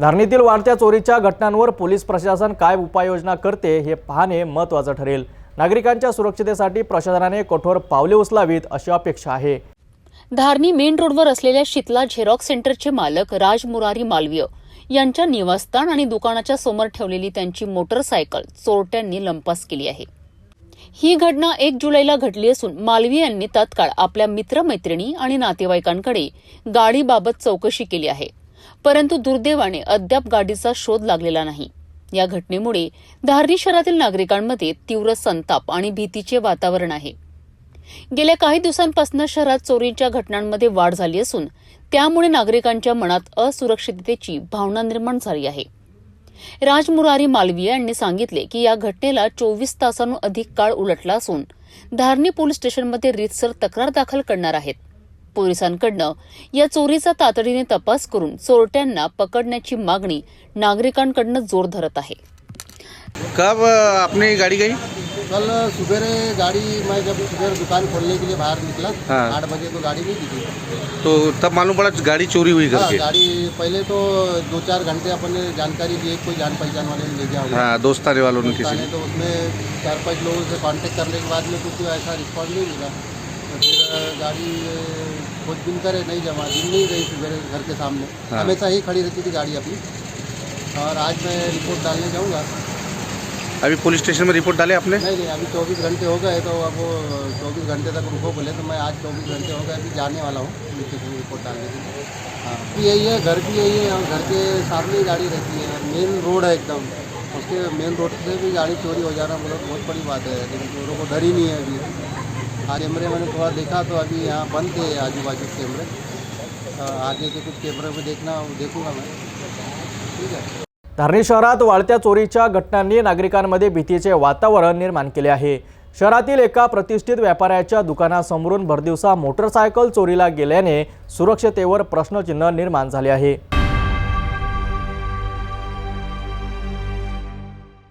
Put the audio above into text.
धारणीतील वाढत्या चोरीच्या घटनांवर पोलीस प्रशासन काय उपाययोजना करते हे पाहणे महत्त्वाचं ठरेल. नागरिकांच्या सुरक्षितेसाठी प्रशासनाने कठोर पावले उचलावीत अशी अपेक्षा आहे. धारणी मेन रोडवर असलेल्या शीतला झेरॉक्स सेंटरचे मालक राज मुरारी मालवीय यांच्या निवासस्थान आणि दुकानाच्या समोर ठेवलेली त्यांची मोटरसायकल चोरट्यांनी लंपास केली आहे. ही घटना एक जुलैला घडली असून मालवीय यांनी तत्काळ आपल्या मित्रमैत्रिणी आणि नातेवाईकांकडे गाडीबाबत चौकशी केली आहे. परंतु दुर्दैवाने अद्याप गाडीचा शोध लागलेला नाही. या घटनेमुळे धारणी शहरातील नागरिकांमध्ये तीव्र संताप आणि भीतीचे वातावरण आहे. गेल्या काही दिवसांपासून शहरात चोरीच्या घटनांमध्ये वाढ झाली असून त्यामुळे नागरिकांच्या मनात असुरक्षिततेची भावना निर्माण झाली आहे. राजमुरारी मालवीय यांनी सांगितले की या घटनेला चोवीस तासांहून अधिक काळ उलटला असून धारणी पोलीस स्टेशनमध्ये रीतसर तक्रार दाखल करणार आहेत. पोलिसांकडनं या चोरीचा तातडीने तपास करून चोरट्यांना पकडण्याची मागणी नागरिकांकडनं जोर धरत आहे. कब अ, आपने गाड़ी गई? कल सुबेरे गाड़ी मैं जब सुबह दुकान खोलने के लिए बाहर निकला हाँ। आठ बजे तो गाड़ी नहीं दिखी तो तब मालूम पड़ा गाड़ी चोरी हुई हाँ करके? गाड़ी पहले तो दो चार घंटे अपन ने जानकारी ली कोई जान पहचान वाले ने ले गया हाँ दोस्ताने वालों ने किसी तो उसमें चार पांच लोगों से कांटेक्ट करने के बाद में कुछ ऐसा रिस्पॉन्स नहीं मिला। तो फिर गाड़ी खोजबीन करे नहीं जमा दिन नहीं रही मेरे घर के सामने। हाँ। हमेशा ही खड़ी रहती थी गाड़ी अपनी। और आज मैं रिपोर्ट डालने जाऊँगा। अभी पुलिस स्टेशन में रिपोर्ट डाले आपने? नहीं नहीं अभी चौबीस घंटे हो गए तो अब चौबीस घंटे तक रुको बोले तो मैं आज चौबीस घंटे हो गए अभी जाने वाला हूँ। पुलिस स्टेशन रिपोर्ट डालने के लिए। हाँ। यही है घर भी यही है और घर के सामने ही गाड़ी रहती है। मेन रोड है एकदम। उसके मेन रोड से भी गाड़ी चोरी हो जाना मतलब बहुत बड़ी बात है। लेकिन चोरों को डर ही नहीं है अभी। कैमरे मैंने थोड़ा देखा तो अभी यहाँ बंद थे आजू बाजू कैमरे। आगे के कुछ कैमरे में देखना देखूंगा मैं। ठीक है। धारणी शहरात वाढत्या चोरीच्या घटनांनी नागरिकांमध्ये भीतीचे वातावरण निर्माण केले आहे. शहरातील एका प्रतिष्ठित व्यापाऱ्याच्या दुकानासमोरून भरदिवसा मोटरसायकल चोरीला गेल्याने सुरक्षतेवर प्रश्नचिन्ह निर्माण झाले आहे.